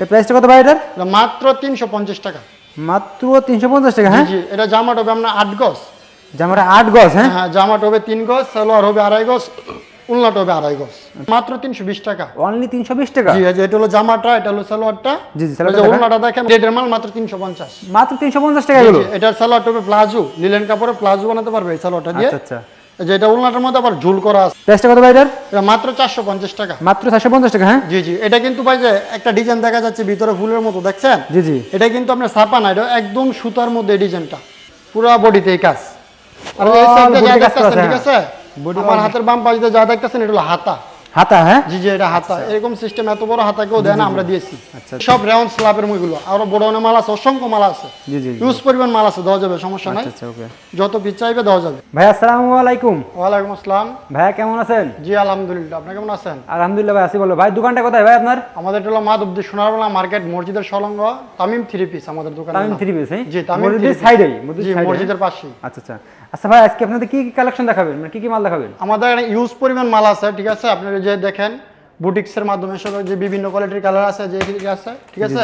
এটা প্রাইসটা কত ভাই এটার? মাত্র তিনশো পঞ্চাশ টাকা। মাত্র তিনশো পঞ্চাশ টাকা হ্যাঁ? জি এটা জামাটা হবে আপনার আট গজ। জামাটা আট গজ হ্যাঁ? হ্যাঁ জামাটা হবে তিন গজ সালোয়ার হবে আড়াই গজ উল্লাটা হবে আড়াই গজ। মাত্র তিনশো বিশ টাকা। অনলি তিনশো বিশ টাকা? জি এটা হলো জামাটা এটা হলো সালোয়ারটা। জি, জি। উল্লাটা দেখেন রেডের মাল মাত্র তিনশো পঞ্চাশ। মাত্র তিনশো পঞ্চাশ টাকা এগুলো? এটার সালোয়ারটা হবে প্লাজো লিলেন কাপড়ে প্লাজো বানাতে পারবে এই সালোয়ারটা দিয়ে। আচ্ছা। আচ্ছা উলনাটার মধ্যে আবার ঝুল করা আছে। প্রাইসটা কত ভাই এটার? এটা মাত্র চারশো পঞ্চাশ টাকা। মাত্র চারশো পঞ্চাশ টাকা হ্যাঁ? জি জি। এটা কিন্তু ভাই যে একটা ডিজাইন দেখা যাচ্ছে ভিতরে ফুলের মতো দেখছেন? জি জি। এটা কিন্তু আপনার ছাপা না এটা একদম সুতার মধ্যে ডিজাইনটা। পুরো বডিতে এই কাজ। আর এই সাইডে যা দেখতেছেন, ঠিক আছে? আমার হাতের বাম পাশে যা দেখতেছেন এটা হলো হাতা। হাতা হ্যাঁ? জি জি এটা হাতা। এরকম সিস্টেম এত বড় হাতা কেউ দেয় না আমরা দিয়েছি। আচ্ছা। সব রেওয়ান স্ল্যাবের মুইগুলো আরও বড় অনেক মাল আছে অসংখ্য মাল আছে। জি জি। ইউজ পরিমাণ মাল আছে দেওয়া যাবে সমস্যা নাই। আচ্ছা আচ্ছা ওকে যত পিস চাইবে দেওয়া যাবে। ভাই আসসালামু আলাইকুম। আসসালাম। ভাইয়া কেমন আছেন? জি আলহামদুলিল্লাহ। আপনি কেমন আছেন? আলহামদুলিল্লাহ ভাই আসি বলো। ভাই দোকানটা কোথায় ভাই আপনার? আমাদের হলো মাধবদী সোনারবালা মার্কেট মসজিদের সংলগ্ন তামিম থ্রি পিস আমাদের দোকানে তামিম থ্রি পিস হ্যাঁ জি তামিম মসজিদের সাইডেই মসজিদের পাশেই। আচ্ছা আচ্ছা। আচ্ছা ভাই আজকে আপনাদের কি কি কালেকশন দেখাবেন? মানে কি কি মাল দেখাবেন? আমাদের ইউজ পরিমাণ মাল আছে ঠিক আছে? আপনারা যে দেখেন বুটিক্সের মাধ্যমে সব যে বিভিন্ন কোয়ালিটির কালার আছে যে আছে ঠিক আছে?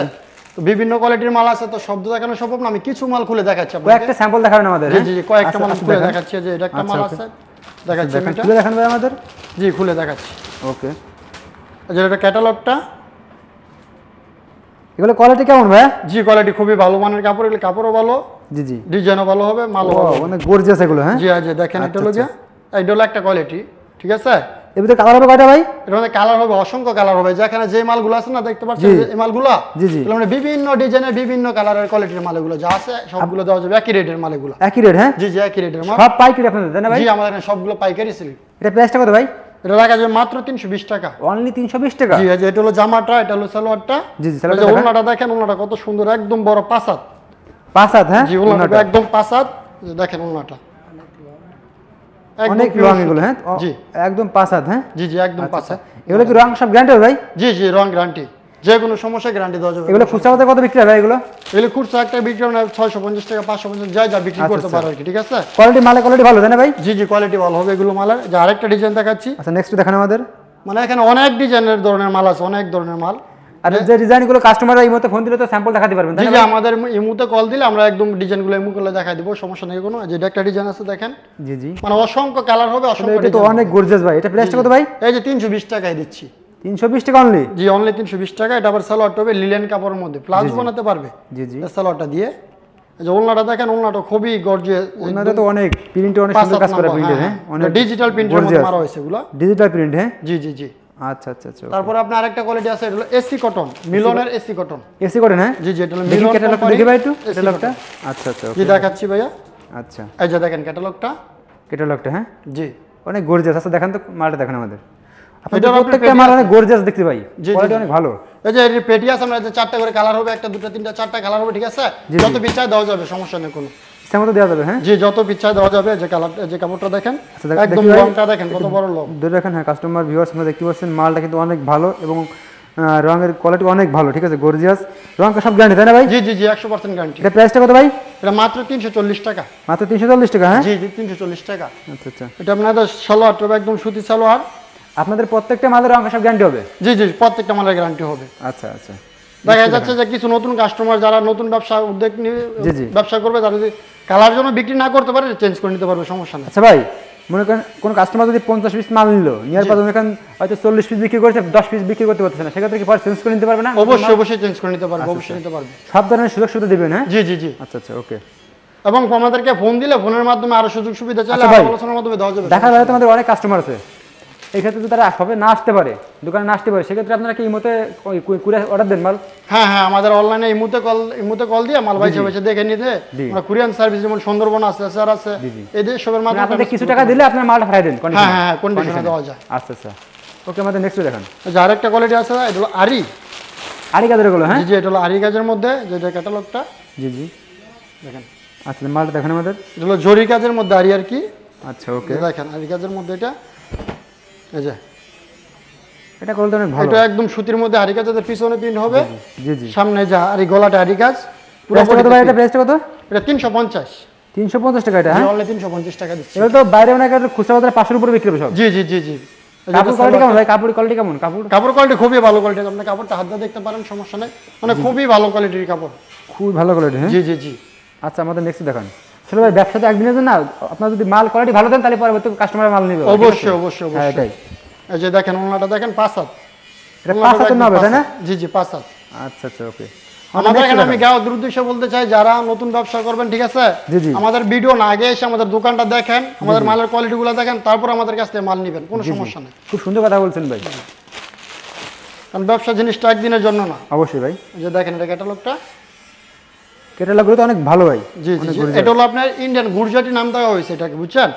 তো বিভিন্ন কোয়ালিটির মাল আছে তো শব্দ দেখানো সম্ভব না আমি কিছু মাল খুলে দেখাচ্ছি আপনাকে। কয়েকটা স্যাম্পল দেখাবেন আমাদের জি হ্যাঁ? জি কয়েকটা আচ্ছা, মাল আচ্ছা, খুলে দেখাচ্ছি যে এটা একটা আচ্ছা, মাল আছে দেখাচ্ছি এটা খুলে দেখান ভাই আমাদের। জি খুলে দেখাচ্ছি। ওকে। যে এটা ক্যাটালগটা এগুলো কোয়ালিটি কেমন ভাই? জি কোয়ালিটি খুবই ভালো মানের কাপড় এগুলো কাপড়ও ভালো জি জি। ডিজাইনও ভালো হবে মালও ও, ভালো। অনেক গর্জিয়াস এগুলো হ্যাঁ? জি জি দেখেন এটা হলো গিয়া এটা হলো একটা কোয়ালিটি ঠিক আছে? এর ভিতরে কালার হবে কয়টা ভাই? এর মধ্যে কালার হবে অসংখ্য কালার হবে। যেখানে যে মালগুলো আছে না দেখতে পাচ্ছেন এই মালগুলো? জি, জি। মানে বিভিন্ন ডিজাইনের বিভিন্ন কালারের কোয়ালিটির মালগুলো যা আছে সবগুলো দেওয়া যাবে একই রেটের মালগুলো। একই রেট হ্যাঁ? জি জি একই রেটের মাল। সব পাইকারি আপনাদের তাই না ভাই? জি আমাদের এখানে সবগুলো পাইকারি এটা প্রাইসটা কত ভাই? এটা রাখা যাবে মাত্র তিনশো বিশ টাকা। অনলি তিনশো বিশ টাকা? জি এটা হলো জামাটা এটা হলো সালোয়ারটা। জি, জি, সালোয়ারটা ওনাটা দেখেন। ওনাটা কত সুন্দর একদম বড় পাসাদ পাঁচ হাত হ্যাঁ? জি ওনাটা। একদম এই দেখেন ওনাটা অনেক রং এগুলো হ্যাঁ? জি। একদম হাত হ্যাঁ? জি জি একদম আচ্ছা, পাসাদ। এগুলো কি রং সব গ্যারান্টি ভাই? জি জি রং গ্যারান্টি। যে কোনো সমস্যা গ্যারান্টি দেওয়া যাবে। এগুলো খুচরা কত বিক্রি হয় এগুলো? এগুলো খুচরা একটা বিক্রি হবে ছয়শো পঞ্চাশ টাকা পাঁচশো পঞ্চাশ যা যা বিক্রি আচ্ছা, করতে আচ্ছা। পারো আর কি ঠিক আছে? কোয়ালিটি মালে কোয়ালিটি ভালো তাই ভাই? জি জি কোয়ালিটি ভালো হবে এগুলো মালের। যে আরেকটা ডিজাইন দেখাচ্ছি। আচ্ছা নেক্সট দেখান আমাদের। মানে এখানে অনেক ডিজাইনের ধরনের মাল আছে অনেক ধরনের মাল। আর যে ডিজাইনগুলো কাস্টমাররা এই মধ্যে ফোন দিলে তো স্যাম্পল দেখাতে পারবেন জি? আমাদের ইমুতে কল দিলে আমরা একদম ডিজাইনগুলো ইমু করলে দেখাই দিব সমস্যা নেই কোনো। যেটা একটা ডিজাইন আছে দেখেন। জি জি। মানে অসংখ্য কালার হবে অসংখ্য এটা তো অনেক গর্জিয়াস ভাই। এটা প্রাইসটা কত ভাই? এই যে তিনশো বিশ টাকায় দিচ্ছি। তিনশো বিশ টাকা অনলি জি অনলি তিনশো বিশ টাকা। এটা আবার সালোয়ারটা হবে লিলেন কাপড়ের মধ্যে। প্লাজো বানাতে পারবে। জি জি। সালোয়ারটা দিয়ে। যে ওলনাটা দেখেন ওলনাটা খুবই গর্জে ওনাদের তো অনেক প্রিন্টে অনেক সুন্দর কাজ করে প্রিন্টে হ্যাঁ অনেক ডিজিটাল প্রিন্টের মধ্যে মারা হয়েছে এগুলো। ডিজিটাল প্রিন্ট হ্যাঁ? জি জি জি। আচ্ছা আচ্ছা আচ্ছা তারপরে আপনার আরেকটা কোয়ালিটি আছে এটা হলো এসি কটন মিলনের এসি কটন এসি করেন হ্যাঁ? জি জি এটা হলো মিলন company দেখি ভাই একটু ক্যাটালগটা। আচ্ছা আচ্ছা জি দেখাচ্ছি ভাইয়া। আচ্ছা। এই যে দেখেন ক্যাটালগটা ক্যাটালগটা হ্যাঁ? জি। অনেক গর্জিয়াস আচ্ছা দেখেন তো মালটা দেখেন আমাদের। প্রত্যেকটা মাল আছে? অনেক গর্জিয়াস দেখতে পাই কোয়ালিটি অনেক ভালো। এই যে এর পেটি আছে আমরা যে চারটা করে কালার হবে একটা দুটো তিনটা চারটা কালার হবে ঠিক আছে? যত পিচ্ছায় দেওয়া যাবে সমস্যা নেই কোনো। ইচ্ছা মতো দেওয়া যাবে হ্যাঁ? জি যত পিচ্ছায় দেওয়া যাবে যে কালার যে কাপড়টা দেখেন আচ্ছা, একদম রংটা দেখেন কত বড় লং ধরে রাখেন হ্যাঁ কাস্টমার ভিউয়ার্স দেখতে পাচ্ছেন মালটা কিন্তু অনেক ভালো এবং রঙের কোয়ালিটি অনেক ভালো ঠিক আছে? গর্জিয়াস রঙটা সব গ্যারান্টি তাই না ভাই? জি জি জি একশো পার্সেন্ট গ্যারান্টি এটা প্রাইসটা কত ভাই? এটা মাত্র তিনশো চল্লিশ টাকা। মাত্র তিনশো চল্লিশ টাকা হ্যাঁ? জি জি তিনশো চল্লিশ টাকা। আচ্ছা আচ্ছা। এটা আপনাদের সালোয়ার টবে একদম সুতি সালোয়ার। আপনাদের প্রত্যেকটা মালের রঙ সব গ্যারান্টি হবে? জি জি প্রত্যেকটা মালের গ্যারান্টি হবে। আচ্ছা আচ্ছা। দেখা যাচ্ছে যে কিছু নতুন কাস্টমার যারা নতুন ব্যবসা উদ্যোগ নিয়ে। ব্যবসা করবে তারা যদি কালার জন্য বিক্রি না করতে পারে চেঞ্জ করে নিতে পারবে সমস্যা নেই। আচ্ছা ভাই মনে করেন কোন কাস্টমার যদি পঞ্চাশ পিস মাল নিল নেওয়ার পর এখানে হয়তো চল্লিশ পিস বিক্রি করছে দশ পিস বিক্রি করতে পারতেছে না সেক্ষেত্রে কি পরে চেঞ্জ করে নিতে পারবে না? অবশ্যই অবশ্যই চেঞ্জ করে নিতে আচ্ছা, পারবে অবশ্যই নিতে পারবে। সব ধরনের সুযোগ সুবিধা দিবেন হ্যাঁ? জি জি জি। আচ্ছা আচ্ছা ওকে এবং আমাদেরকে ফোন দিলে ফোনের মাধ্যমে আরও সুযোগ সুবিধা চাইলে আচ্ছা আলোচনার মাধ্যমে দেওয়া যাবে। দেখা যায় তোমাদের অনেক কাস্টমার আছে। এই ক্ষেত্রে যদি তারা সবে না আসতে পারে দোকানে না আসতে পারে সেক্ষেত্রে আপনারা কি এই মতে কুড়ি অর্ডার দেন মাল? হ্যাঁ হ্যাঁ আমাদের অনলাইনে এই মুহূর্তে কল এই মুহূর্তে কল দিয়ে মাল বাইছে বাইছে দেখে নিতে। আমরা কুরিয়ান সার্ভিস যেমন সুন্দরবন আছে স্যার আছে এদের সবের মানে মাধ্যমে আপনাদের কিছু টাকা দিলে আপনার মালটা ফেরাই দেন হ্যাঁ হ্যাঁ হ্যাঁ কন্ডিশনে দেওয়া যায়। আচ্ছা আচ্ছা। ওকে আমাদের নেক্সট দেখান। যে আরেকটা কোয়ালিটি আছে এটা হলো আরি। আরি কাদেরগুলো হ্যাঁ? জি জি এটা হলো আরি কাজের মধ্যে যেটা ক্যাটালগটা জি জি। দেখেন। আচ্ছা মালটা দেখেন আমাদের। এটা হলো জরি কাজের মধ্যে আরি আর কি। আচ্ছা ওকে। দেখেন আরি কাজের মধ্যে এটা। এই যে। এটা ভালো? এটা একদম সুতির মধ্যে কাজের পিছনে প্রিন্ট হবে জি জি সামনে যা আরি গলাটা কাজ পুরো কত ভাই? এটা প্রাইসটা কত? এটা তিনশো পঞ্চাশ। তিনশো পঞ্চাশ টাকা এটা হ্যাঁ? তিনশো পঞ্চাশ টাকা দিচ্ছি। এগুলো তো বাইরে মানে খুচরা বাজারে পাঁচশোর উপরে বিক্রি হবে সব। জি জি জি জি। কাপড় কোয়ালিটি কেমন ভাই? কাপড় কোয়ালিটি কেমন? কাপড়? কাপড় কোয়ালিটি খুবই ভালো কোয়ালিটি আপনি কাপড়টা হাত দিয়ে দেখতে পারেন সমস্যা নেই। মানে খুবই ভালো কোয়ালিটির কাপড়। খুব ভালো কোয়ালিটি হ্যাঁ? জি জি জি। আচ্ছা আমাদের নেক্সট দেখান। আসলে ভাই ব্যবসাতে একদিনের জন্য না আপনার যদি মাল কোয়ালিটি ভালো দেন তাহলে পরবর্তী কাস্টমার মাল নেবে। অবশ্যই অবশ্যই হ্যাঁ অবশ্যই। এই যে দেখেন ওনাটা দেখেন পাঁচ হাত। এটা পাঁচ হাতের হবে তাই না? জি জি পাঁচ হাত। আচ্ছা আচ্ছা ওকে। আমাদের এখানে আমি গ্রাহক উদ্দেশ্যে বলতে চাই যারা নতুন ব্যবসা করবেন ঠিক আছে। আমাদের ভিডিও না আগে এসে আমাদের দোকানটা দেখেন আমাদের মালের কোয়ালিটি গুলো দেখেন তারপর আমাদের কাছ থেকে মাল নেবেন কোনো সমস্যা নেই। খুব সুন্দর কথা বলছেন ভাই। কারণ ব্যবসা জিনিসটা একদিনের জন্য না। অবশ্যই ভাই। যে দেখেন এটা ক্যাটালগটা কেটালাগুলো তো অনেক ভালো ভাই জি। এটা হলো আপনার ইন্ডিয়ান গুরজাটি নাম দেওয়া হয়েছে এটাকে বুঝছেন?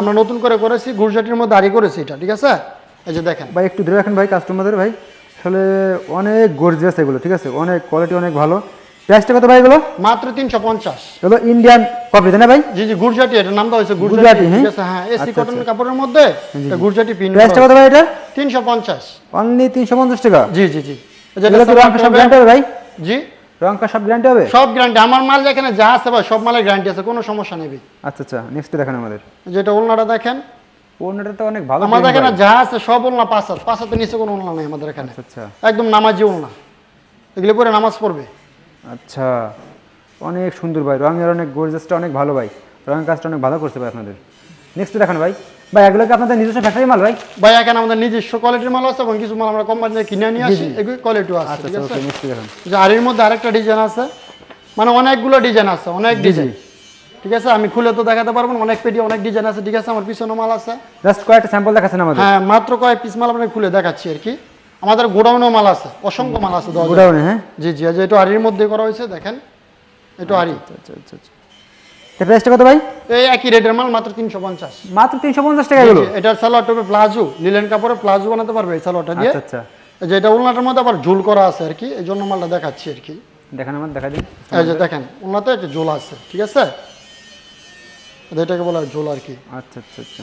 আমরা নতুন করে করেছি গুরজাটির মধ্যে আড়ি করেছি এটা ঠিক আছে? এই যে দেখেন। ভাই একটু ধরে রাখেন ভাই কাস্টমারদের ভাই। আসলে অনেক গর্জিয়াস এগুলো ঠিক আছে? অনেক কোয়ালিটি অনেক ভালো। প্রাইসটা কত ভাই এগুলো? মাত্র তিনশো পঞ্চাশ। এগুলো ইন্ডিয়ান কপি তাই না ভাই? জি জি গুরজাটি এটার নাম দেওয়া হয়েছে গুরজাটি, হ্যাঁ? ঠিক আছে? হ্যাঁ এসি আচ্ছা, কটন কাপড়ের মধ্যে এটা গুরজাটি পিন প্রাইসটা কত ভাই এটা? তিনশো পঞ্চাশ। অনলি তিনশো পঞ্চাশ টাকা? জি জি জি। কি রং ভাই? জি। রং সব গ্যারান্টি হবে? সব গ্যারান্টি আমার মাল যেখানে যা আছে ভাই সব মালের গ্যারান্টি আছে কোনো সমস্যা নেই আচ্ছা আচ্ছা নেক্সট দেখেন আমাদের। যেটা ওলনাটা দেখেন ওনাটা তো অনেক ভালো আমাদের এখানে যা আছে সব ওলনা পাঁচ হাত পাঁচ হাতের নিচে কোনো ওলনা নেই আমাদের এখানে। আচ্ছা একদম নামাজি ওলনা। এগুলো পরে নামাজ পড়বে। আচ্ছা অনেক সুন্দর ভাই রঙের অনেক গর্জাসটা অনেক ভালো ভাই। রঙের কাজটা অনেক ভালো করছে ভাই আপনাদের। নেক্সট দেখান ভাই। ভাই এগুলো কি আপনাদের নিজস্ব ফ্যাক্টরি মাল ভাই? ভাই এখানে আমাদের নিজস্ব কোয়ালিটির মাল আছে এবং কিছু মাল আমরা কোম্পানি থেকে কিনে নিয়ে আসি। এগুলো কোয়ালিটিও আছে আচ্ছা ঠিক আচ্ছা আছে? নেক্সট দেখান মধ্যে আরেকটা ডিজাইন আছে। মানে অনেকগুলো ডিজাইন আছে অনেক ডিজাইন ঠিক আছে? আমি খুলে তো দেখাতে পারব না অনেক পেটি অনেক ডিজাইন আছে ঠিক আছে? আমার পিছনে মাল আছে। জাস্ট কয়েকটা স্যাম্পল দেখাচ্ছেন আমাদের? হ্যাঁ মাত্র কয়েক পিস মাল আপনাকে খুলে দেখাচ্ছি আর কি। আমাদের গোডাউনেও মাল আছে অসংখ্য মাল আছে গোডাউনে হ্যাঁ? জি জি এই যে এটা আরির মধ্যে করা হয়েছে দেখেন। এটা আরি আচ্ছা আচ্ছা আচ্ছা। এটা প্রাইসটা কত ভাই? এই একই রেটের মাল মাত্র তিনশো পঞ্চাশ। মাত্র তিনশো পঞ্চাশ টাকা এগুলো? এটার সালোয়ার টপে প্লাজো। লিলেন কাপড়ে প্লাজো বানাতে পারবে এই সালোয়ারটা দিয়ে। আচ্ছা আচ্ছা। যে এটা উলনাটার মধ্যে আবার ঝুল করা আছে আর কি। এই জন্য মালটা দেখাচ্ছি আর কি। দেখান আমার দেখা দিন। এই যে দেখেন উলনাতে একটা ঝোল আছে ঠিক আছে? এটাকে বলা হয় ঝোল আর কি। আচ্ছা আচ্ছা আচ্ছা।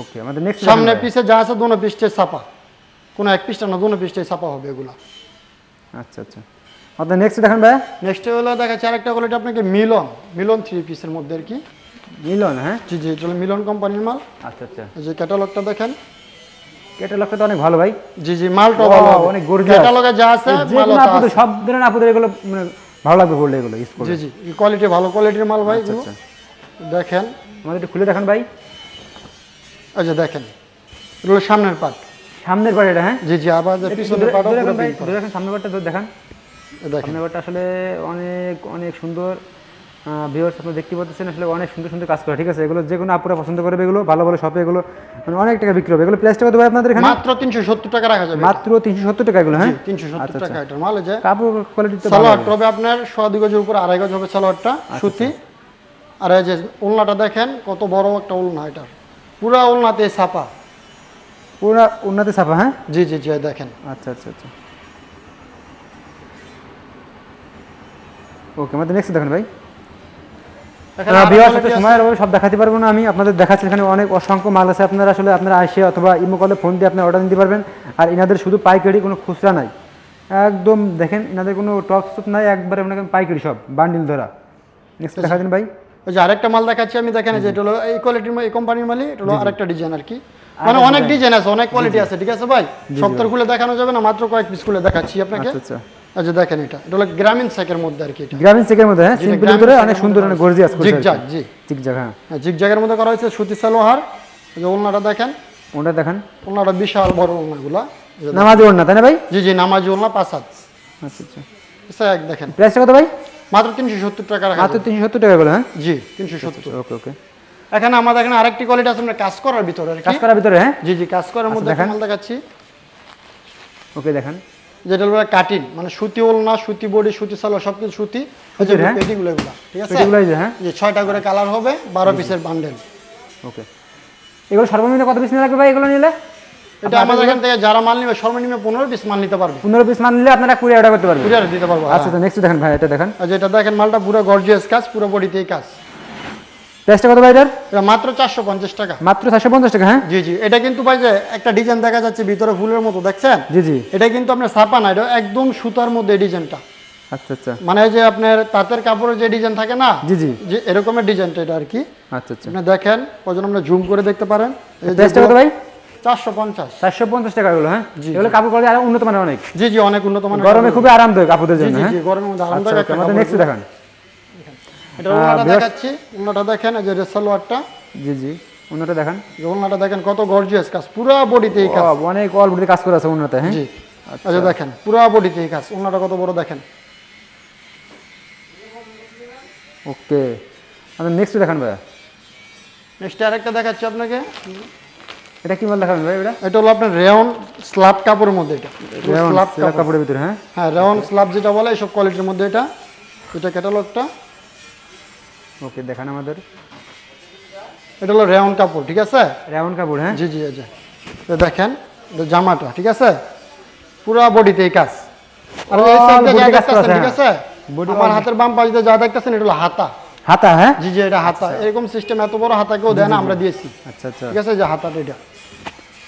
ওকে আমাদের নেক্সট সামনে পিছে যা আছে দুনো পিসটে ছাপা। কোনো এক পিসটা না দুনো পিসটাই ছাপা হবে এগুলা। আচ্ছা আচ্ছা। আমাদের নেক্সট দেখেন ভাই। নেক্সট হলো দেখাচ্ছি আরেকটা কোয়ালিটি আপনাকে মিলন মিলন থ্রি পিসের মধ্যে আর কি। মিলন হ্যাঁ? জি জি এটা হলো মিলন কোম্পানির মাল। আচ্ছা আচ্ছা। এই যে ক্যাটালগটা দেখেন। ক্যাটালগটা তো অনেক ভালো ভাই। জি জি মালটা ভালো অনেক gorgeous। ক্যাটালগে যা আছে আপুদের আছে। সব ধরনের আপুদের এগুলো মানে ভালো লাগবে বললে এগুলো ইউজ করলে। জি জি কোয়ালিটি ভালো কোয়ালিটির মাল ভাই এগুলো। আচ্ছা। দেখেন। আমাদের একটু খুলে দেখান ভাই। আচ্ছা দেখেন এটা হলো সামনের পার্ট সামনের পাড়ে এটা হ্যাঁ? জি জি আবার পিছনের pink করা। সামনের ধরে দেখান। সামনের আসলে অনেক অনেক সুন্দর। ভিউয়ার্স আপনি দেখতে পাচ্ছেন আসলে অনেক সুন্দর সুন্দর কাজ করে ঠিক আছে? এগুলো যে কোনো আপুরা পছন্দ করবে এগুলো ভালো ভালো শপে এগুলো মানে অনেক টাকা বিক্রি হবে। এগুলো প্রাইসটা কত ভাই আপনাদের এখানে? মাত্র তিনশো সত্তর টাকা রাখা যাবে। মাত্র তিনশো সত্তর টাকা এগুলো হ্যাঁ? তিনশো সত্তর আচ্ছা, টাকা এটার মাল এই যে কাপড় কোয়ালিটি তো ভালো। সালোয়ার হবে আপনার সোয়া দুই গজের উপর আড়াই গজ হবে সালোয়ারটা আচ্ছা, সুতি। আর এই যে উলনাটা দেখেন কত বড় একটা উলনা এটার পুরা উলনাতে ছাপা। পুরো উন্নতি ছাপা হ্যাঁ? জি জি জি দেখেন। আচ্ছা আচ্ছা আচ্ছা। ওকে আমাদের নেক্সট দেখেন ভাই। বিয়ার সাথে। সময়ের অভাবে সব দেখাতে পারব না আমি আপনাদের দেখাচ্ছি এখানে অনেক অসংখ্য মাল আছে আপনারা আসলে আপনারা আসে অথবা ইমো কলে ফোন দিয়ে আপনারা অর্ডার নিতে পারবেন আর এনাদের শুধু পাইকারি কোনো খুচরা নাই। একদম দেখেন এনাদের কোনো টপ স্টপ নাই একবারে মনে করেন পাইকারি সব বান্ডিল ধরা। নেক্সট দেখা দিন ভাই। ওই যে আরেকটা মাল দেখাচ্ছি আমি দেখেন যে এটা হলো এই কোয়ালিটির এই কোম্পানির মালই এটা হলো আরেকটা ডিজাইন আর কি। মানে অনেক ডিজাইন আছে অনেক কোয়ালিটি আছে ঠিক আছে ভাই? সপ্তাহ খুলে দেখানো যাবে না মাত্র কয়েক পিস খুলে দেখাচ্ছি আপনাকে। আচ্ছা। আচ্ছা আচ্ছা দেখেন এটা এটা হলো গ্রামীণ সেকের মধ্যে আর কি এটা। গ্রামীণ চেকের মধ্যে হ্যাঁ? সিম্পল ভিতরে অনেক সুন্দর করা অনেক গর্জিয়াস করছে। জিগজাগ জি। জিগজাগ হ্যাঁ। হ্যাঁ জিগজাগের মধ্যে করা হয়েছে সুতি সালোয়ার এই যে ওলনাটা দেখেন। ওটা দেখান। ওলনাটা বিশাল বড় ওলনাগুলা এই নামাজি ওড়না তাই না ভাই? জি জি নামাজি ওলনা পাঁচ হাত। আচ্ছা আচ্ছা। আচ্ছা, এক দেখেন। প্রাইসটা কত ভাই? মাত্র তিনশো সত্তর টাকা রাখা মাত্র। তিনশো সত্তর টাকা করে হ্যাঁ? জি তিনশো সত্তর। ওকে ওকে। এখানে আমাদের এখানে আরেকটি কোয়ালিটি আছে আমরা কাজ করার ভিতরে কাজ করার ভিতরে হ্যাঁ? জি জি কাজ করার মধ্যে। মাল দেখাচ্ছি। ওকে দেখান। যেটা হলো কাটিং মানে সুতি ওলনা সুতি বডি সুতি সালোয়ার সব কিছু সুতি সুতির, হ্যাঁ? পেটিগুলো এগুলা ঠিক আছে? হ্যাঁ? যে ছয়টা করে কালার হবে বারো পিসের বান্ডেল। ওকে। এগুলো সর্বনিম্ন কত পিস লাগবে ভাই এগুলো নিলে? এটা আমাদের এখান থেকে যারা মাল নিবে সর্বনিম্ন পনেরো পিস মাল নিতে পারবে। পনেরো পিস মাল নিলে আপনারা কুড়ি অর্ডার করতে পারবেন। কুরিয়ার দিতে পারব আচ্ছা আচ্ছা নেক্সট দেখেন ভাই এটা দেখেন। আর যেটা দেখেন মালটা পুরো গর্জিয়াস কাজ পুরো বডিতেই কাজ। প্রাইসটা কত ভাই এটার এটা মাত্র চারশো পঞ্চাশ টাকা। মাত্র চারশো পঞ্চাশ টাকা হ্যাঁ? জি জি। এটা কিন্তু ভাই যে একটা ডিজাইন দেখা যাচ্ছে ভিতরে ফুলের মতো দেখছেন? জি জি। এটা কিন্তু আপনার ছাপা না এটা একদম সুতার মধ্যে ডিজাইনটা। আচ্ছা আচ্ছা। মানে যে আপনার তাঁতের কাপড়ের যে ডিজাইন থাকে না জি জি। যে এরকমের ডিজাইনটা এটা আর কি। আচ্ছা আচ্ছা। আপনি দেখেন কজন আমরা জুম করে দেখতে পারেন। প্রাইসটা কত ভাই? চারশো পঞ্চাশ। চারশো পঞ্চাশ টাকা এগুলো হ্যাঁ? জি, এগুলো কাপড় কোয়ালিটি আরও উন্নত মানের অনেক। জি জি অনেক উন্নত মানের গরমে খুবই আরামদায়ক কাপড়দের জি জন্য জি হ্যাঁ? জি গরমের মধ্যে আচ্ছা আরামদায়ক আমাদের নেক্সট দেখান। এটা ওনাটা দেখাচ্ছি ওনাটা দেখেন এই যে সালোয়ারটা। জি জি অন্যটা দেখান। ওনাটা দেখেন কত গর্জিয়াস কাজ পুরা বডিতে এই কাজ। অনেক অল বডিতে কাজ করে আছে অন্যতে হ্যাঁ? জি আচ্ছা। দেখেন পুরা বডিতে এই কাজ ওনাটা কত বড় দেখেন। ওকে আমাদের নেক্সট দেখান নেক্সট আরেকটা দেখাচ্ছি আপনাকে। এটা কি মাল দেখাবেন ভাই এটা? এটা হলো আপনার রেয়ন স্ল্যাব কাপড়ের মধ্যে এটা। স্ল্যাব কাপড়ের ভিতরে হ্যাঁ? হ্যাঁ রেয়ন স্ল্যাব যেটা বলে এইসব কোয়ালিটির মধ্যে এটা। এটা ক্যাটালগটা ওকে দেখান আমাদের। এটা হলো রেয়ন কাপড় ঠিক আছে? রেওয়ান কাপড় হ্যাঁ? জি জি এই দেখেন জামাটা ঠিক আছে? পুরা বডিতে এই কাজ। আর এই সাইডে ঠিক আছে? আমার হাতের বাম পাশে যা দেখতেছেন এটা হলো হাতা। হাতা হ্যাঁ? জি জি এটা হাতা। এরকম সিস্টেম এত বড় হাতা কেউ দেয় না আমরা দিয়েছি। আচ্ছা আচ্ছা। ঠিক আছে যে হাতাটা এটা।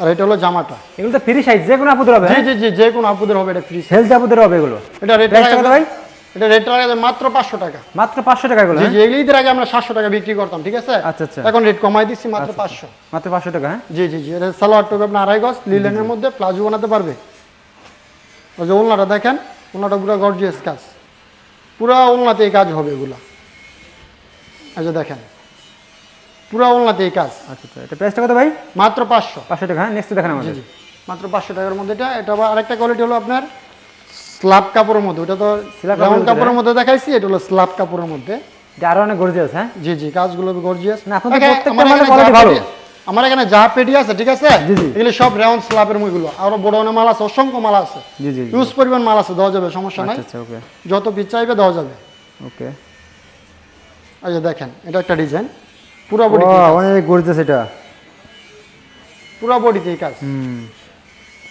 আর এটা হলো জামাটা। এগুলো তো ফ্রি সাইজ যে কোনো আপুদের হবে জি হ্যাঁ? জি জি যে কোনো আপুদের হবে এটা ফ্রি হেলথ আপুদের হবে এগুলো। এটা রেট কত ভাই? এটা রেট রাখা মাত্র পাঁচশো টাকা। মাত্র পাঁচশো টাকা এগুলো জি হ্যাঁ? এগুলি আগে আমরা সাতশো টাকা বিক্রি করতাম ঠিক আছে? আচ্ছা, আচ্ছা। এখন রেট কমাই দিচ্ছি মাত্র পাঁচশো। মাত্র পাঁচশো টাকা হ্যাঁ? জি জি জি এটা সালোয়ার টুকু আপনার আড়াই গজ লিলেনের মধ্যে প্লাজো বানাতে পারবে। ওই যে ওলনাটা দেখেন ওলনাটা পুরো গর্জিয়াস কাজ। পুরা ওলনাতে এই কাজ হবে এগুলা। যে দেখেন পুরা ওলনাতে এই কাজ। আচ্ছা আচ্ছা। এটা প্রাইসটা কত ভাই? মাত্র পাঁচশো। পাঁচশো টাকা হ্যাঁ? নেক্সট দেখান আমাদের। মাত্র পাঁচশো টাকার মধ্যে এটা এটা আবার আরেকটা কোয়ালিটি হলো আপনার স্ল্যাব কাপড়ের মধ্যে ওটা তো রাউন্ড কাপড়ের মধ্যে দেখাইছি এটা হলো স্ল্যাব কাপড়ের মধ্যে। আরও অনেক গর্জিয়াস হ্যাঁ? জি জি কাজগুলো গর্জিয়াস না, আপনাদের প্রত্যেকটা মালের quality ভালো। আমার এখানে যা পেটি আছে ঠিক আছে? জি, জি। এগুলো সব রাউন্ড স্ল্যাবের মুগুলো আরও বড় অনেক মাল আছে অসংখ্য মাল আছে। জি জি। ইউজ পরিমাণ মাল আছে দেওয়া যাবে সমস্যা নাই। আচ্ছা আচ্ছা ওকে। যত পিস চাইবে দেওয়া যাবে। ওকে। আচ্ছা দেখেন এটা একটা ডিজাইন পুরো বডি অনেক গর্জিয়াস এটা। পুরো বডিতে কাজ। হুম।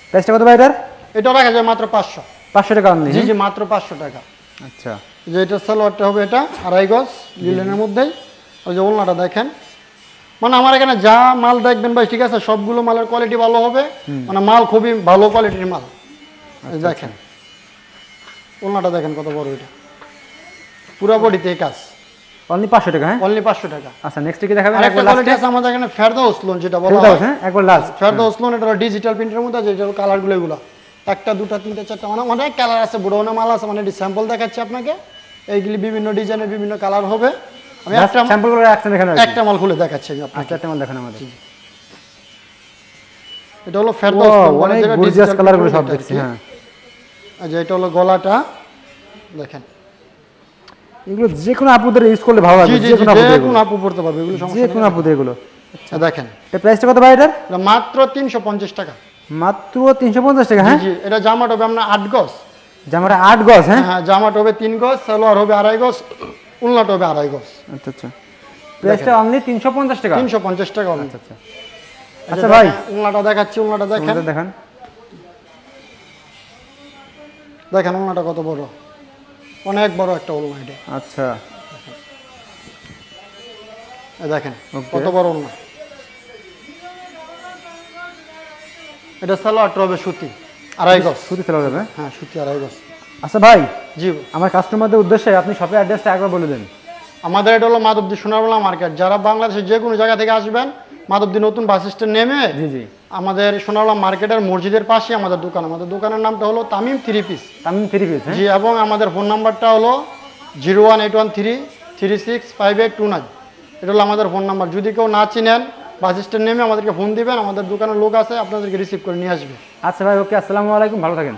প্রাইসটা কত ভাই এটার? এটা রাখা যায় মাত্র পাঁচশো। পাঁচশো টাকা অনলি জি জি মাত্র পাঁচশো টাকা। আচ্ছা। যে এটা সালোয়ারটা হবে এটা আড়াই গজ লিলেনের মধ্যেই। ওই যে ওলনাটা দেখেন। মানে আমার এখানে যা মাল দেখবেন ভাই ঠিক আছে সবগুলো মালের কোয়ালিটি ভালো হবে। মানে মাল খুবই ভালো কোয়ালিটির মাল। এই দেখেন। ওলনাটা দেখেন কত বড় এটা। পুরা বডিতে এই কাজ। অনলি পাঁচশো টাকা হ্যাঁ? অনলি পাঁচশো টাকা। আচ্ছা নেক্সট কি দেখাবেন? আরেকটা একবার কোয়ালিটি আছে আমাদের এখানে ফেরদাউস লোন যেটা বলা হয়। হ্যাঁ? একবার লাস্ট ফেরদাউস লোন এটা ডিজিটাল প্রিন্টের মধ্যে আছে যেটা কালারগুলো এগুলো। একটা দুটা তিনটা চারটা মানে অনেক কালার আছে বড় অনেক মাল আছে মানে স্যাম্পল দেখাচ্ছি আপনাকে। এইগুলি বিভিন্ন ডিজাইনের বিভিন্ন কালার হবে। আমি একটা স্যাম্পল করে রাখছেন এখানে একটা মাল খুলে দেখাচ্ছি আমি আপনাকে। আচ্ছা একটা মাল দেখান আমাদের। এটা হলো ও ফেরদাউস মানে অনেক গর্জিয়াস কালারগুলো সব দেখছি হ্যাঁ। যে এটা হলো গলাটা। দেখেন। এগুলো যে কোনো আপুদের ইউজ করলে ভালো লাগবে যে কোনো আপুদের যে কোনো আপু পড়তে পারবে এগুলো যে কোনো আপুদের এগুলো। এই দেখেন। এটা প্রাইসটা কত ভাই এটার? এটা মাত্র তিনশো পঞ্চাশ টাকা। মাত্র তিনশো পঞ্চাশ টাকা হ্যাঁ? এটা জামাটা হবে আপনার আট গজ। জামাটা আট গজ হ্যাঁ? হ্যাঁ জামাটা হবে তিন গজ সালোয়ার হবে আড়াই গজ উল্লাটা হবে আড়াই গজ। আচ্ছা আচ্ছা। প্রাইসটা অনলি তিনশো পঞ্চাশ টাকা? তিনশো পঞ্চাশ টাকা আচ্ছা আচ্ছা। আচ্ছা ভাই। উল্লাটা দেখাচ্ছি উল্লাটা দেখেন। দেখান। দেখেন উল্লাটা কত বড়। অনেক বড় একটা উল্লা এটা। আচ্ছা। দেখেন কত বড় উল্লা এটা সালোয়ারটা হবে সুতি আড়াই গজ। শুধু চলে যাবে হ্যাঁ? সুতি আড়াই গজ। আচ্ছা ভাই জি আমার কাস্টমারদের উদ্দেশ্যে আপনি শপের অ্যাড্রেসটা একবার বলে দেন। আমাদের এটা হলো মাধবদী সোনারবালা মার্কেট যারা বাংলাদেশের যে কোনো জায়গা থেকে আসবেন মাধবদী নতুন বাস স্ট্যান্ড নেমে জি জি। আমাদের সোনারবালা মার্কেটের মসজিদের পাশে আমাদের দোকান। আমাদের দোকানের নামটা হলো Tamim three piece Tamim three piece হ্যাঁ? জি এবং আমাদের ফোন নাম্বারটা হলো zero one eight one three three six five eight two nine এটা হলো আমাদের ফোন নাম্বার যদি কেউ না চিনেন বাস স্ট্যান্ড নেমে আমাদেরকে ফোন দিবেন, আমাদের দোকানের লোক আছে, আপনাদেরকে রিসিভ করে নিয়ে আসবে। আচ্ছা ভাই ওকে আসসালামু আলাইকুম, ভালো থাকেন।